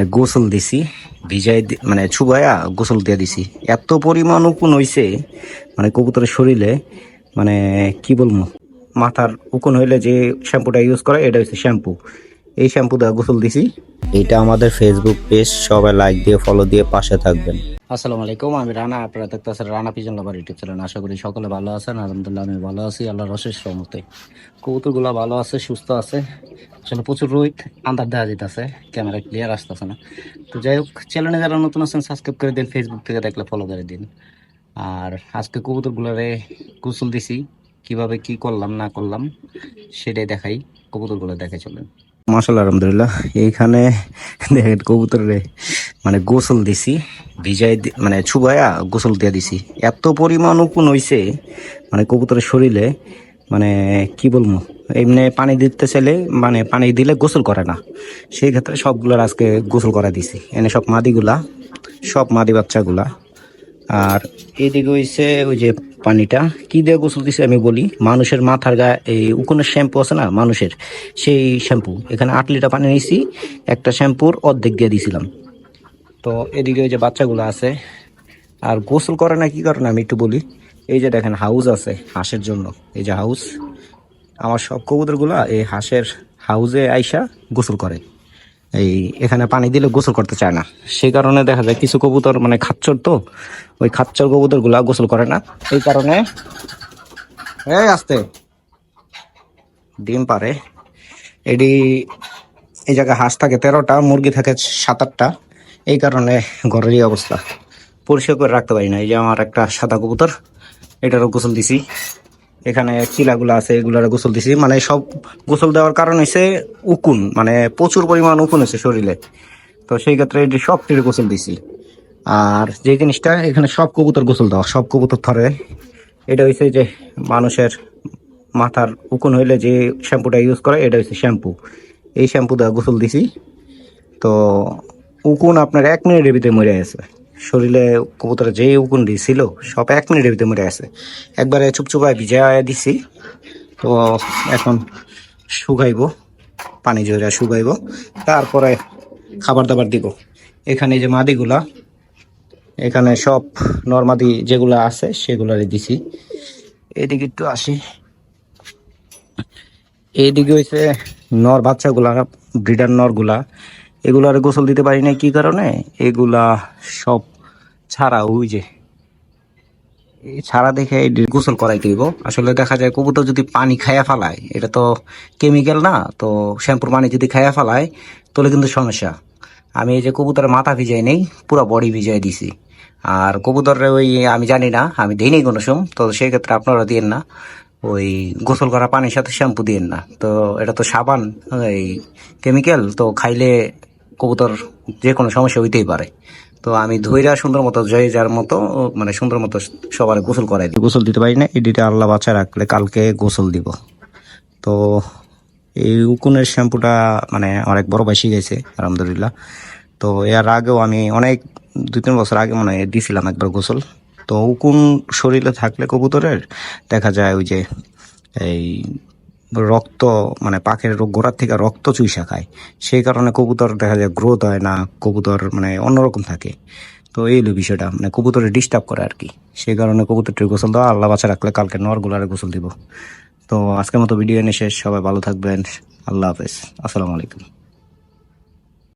গোসল দিছি, ভিজাই মানে ছুবায়া গোসল দিয়ে দিছি। এত পরিমাণ উকুন হইছে মানে কবুতরের শরীরে মানে কি বলব? মাথার উকুন হইলে যে শ্যাম্পুটা ইউজ করে, এটা হচ্ছে শ্যাম্পু। এই শ্যাম্পু দিয়ে গোসল দিছি। এটা আমাদের ফেসবুক পেজ সবাই লাইক দিয়ে ফলো দিয়ে পাশে থাকবেন। আসসালামু আলাইকুম, আমি রানা, আপনারা দেখতেছেন Rana pigeon lover YouTube channel আশা করি সকলে ভালো আছেন, আলহামদুলিল্লাহ আমি ভালো আছি, আল্লাহর অশেষ রহমতে। কবুতরগুলো ভালো আছে, সুস্থ আছে, আসলে প্রচুর রোহিত আন্দার দেখা যেতেছে ক্যামেরা ক্লিয়ার আসতেছে না। তো যাই হোক চ্যানেলে যারা নতুন আছেন সাবস্ক্রাইব করে দিন ফেসবুক থেকে দেখলে ফলো করে দিন। আর আজকে কবুতরগুলোরে গোসল দিছি, কীভাবে কি করলাম, না করলাম, সেটাই দেখাই, কবুতরগুলো দেখে চলেন। মাসাল আলহামদুলিল্লাহ, এইখানে দেখেন কবুতরে মানে গোসল দিছি, ভিজাই মানে ছুবায়া গোসল দিয়ে দিছি। এত পরিমাণ উকুন হইছে মানে কবুতরের শরীরে মানে কি বলব, এমনি পানি দিতে চাইলে মানে পানি দিলে গোসল করে না। সেই ক্ষেত্রে সবগুলোর আজকে গোসল করা দিছি। এনে সব মাদিগুলা, সব মাদি বাচ্চাগুলা। আর এদিকে হইছে ওই যে পানিটা। কি দিয়ে গোসল দিছে আমি বলি, মানুষের মাথার গায়ে এই উকুনের শ্যাম্পু আছে না, মানুষের, সেই শ্যাম্পু। এখানে আট লিটার পানি নিয়েছি একটা শ্যাম্পুর অর্ধেক দিয়ে দিয়েছিলাম তো এদিকে ওই যে বাচ্চাগুলো আছে। আর গোসল করে না কি করে না আমি একটু বলি? এই যে দেখেন হাউস আছে হাঁসের জন্য। এই যে হাউস আমার সব কবুতরগুলা এই হাঁসের হাউসে আইসা গোসল করে। এই এখানে পানি দিলে গোসল করতে চায় না। সেই কারণে দেখা যায় কিছু কবুতর মানে খাচ্চর তো, ওই খাচ্চর কবুতরগুলা গোসল করে না। এই কারণে এই আসতে। ডিম পারে। এটি এই জায়গায় হাঁস থাকে তেরোটা, মুরগি থাকে সাত আটটা। এই কারণে ঘরের এই অবস্থা। পরিষ্কার করে রাখতে পারি না। এই যে আমার একটা সাদা কবুতর, এটারও গোসল দিছি। এখানে চিলাগুলো আছে এগুলার গোসল দিছি। মানে সব গোসল দেওয়ার কারণ হচ্ছে উকুন। মানে প্রচুর পরিমাণ উকুন হচ্ছে শরীরে। তো সেই ক্ষেত্রে এটি সব গোসল দিছি। আর যে জিনিসটা, এখানে সব কবুতর গোসল দেওয়া। সব কবুতর ধরে। এটা হচ্ছে যে মানুষের মাথার উকুন হইলে যে শ্যাম্পুটা ইউজ করে, এটা হচ্ছে শ্যাম্পু। এই শ্যাম্পু দেওয়া গোসল দিছি। তো উকুন আপনার এক মিনিটের ভিতরে মরে গেছে। শরীরে কবুতরে যে উকুন দিছিল, সব এক মিনিটের ভিতরে মরে গেছে। একবারে চুপচুপায় ভিজায় দিছি। তো এখন শুকাইব, পানি জোরে শুকাইব। তারপরে খাবার দাবার দিব। এখানে যে মাদিগুলা, এখানে সব নর্মাদি যেগুলা আছে, সেগুলারে দিছি। এদিকে একটু আসি। এইদিকে হইছে নর, বাচ্চাগুলা, ব্রিডার নরগুলা। এগুলার গোসল দিতে পারি না কি কারণে? এগুলা সব ছাড়া, ওই যে ছাড়া দেখে গোসল করাই দিব। আসলে দেখা যায় কবুতর যদি পানি খাইয়া ফেলায়, এটা তো কেমিক্যাল না, তো শ্যাম্পুর পানি যদি খাইয়া ফেলায়, তাহলে কিন্তু সমস্যা। আমি এই যে কবুতরের মাথা ভিজাই নেই, পুরো বডি ভিজাই দিছি। আর কবুতরের ওই, আমি জানি না, আমি দিই নেই কোনো সম, তো সেক্ষেত্রে আপনারা দিয়েন না। ওই গোসল করা পানির সাথে শ্যাম্পু দিয়েন না। তো এটা তো সাবান, এই কেমিক্যাল তো খাইলে কবুতর যে কোনো সমস্যা হইতেই পারে। তো আমি ধৈরা সুন্দর মতো, জয় যার মতো মানে সুন্দর মতো সবার গোসল করাই দিই গোসল দিতে পারি না এডিটে আল্লাহ বাচ্চা রাখলে কালকে গোসল দিব। তো এই উকুনের শ্যাম্পুটা মানে এক বড় ভাই শিখেছে আলহামদুলিল্লাহ। তো এর আগেও আমি অনেক, দুই তিন বছর আগে মানে দিছিলাম একবার গোসল। তো উকুন শরীরে থাকলে কবুতরের, দেখা যায় ওই যে এই রক্ত মানে পাখের রোগ, গোড়ার থেকে রক্ত চুইসা খায়। সেই কারণে কবুতর দেখা যায় গ্রোথ হয় না, কবুতর মানে অন্যরকম থাকে। তো এই হলো বিষয়টা মানে কবুতরে ডিস্টার্ব করে আর কি সেই কারণে কবুতরটির গোসল দেওয়া, আল্লাহ বাচ্চা রাখলে কালকে নরগুলারে গোসল দিব। তো আজকের মতো ভিডিও এনে শেষ, সবাই ভালো থাকবেন, আল্লাহ হাফেজ, আসসালামু আলাইকুম।